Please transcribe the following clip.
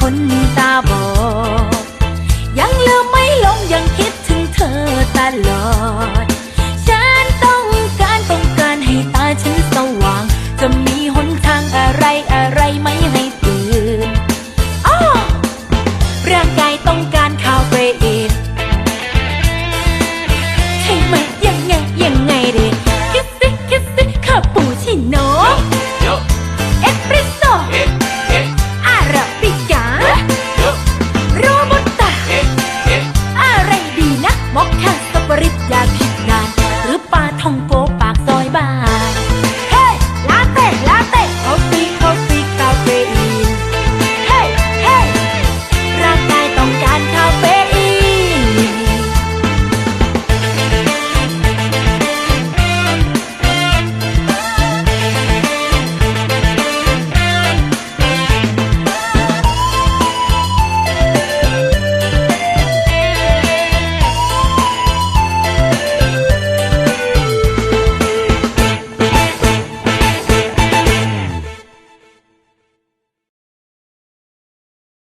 คนตาบอดยังลืมไม่ลงยังคิดถึงเธอตลอด ฉันต้องการต้องการให้ตาฉันสว่าง จะมีหนทางอะไรอะไรไม่ให้ตื่นอ้อร่างกายต้องการคาเฟอีนให้ไหมยังไงยังไงดิคิสสิคิสสิคาปูชิโน่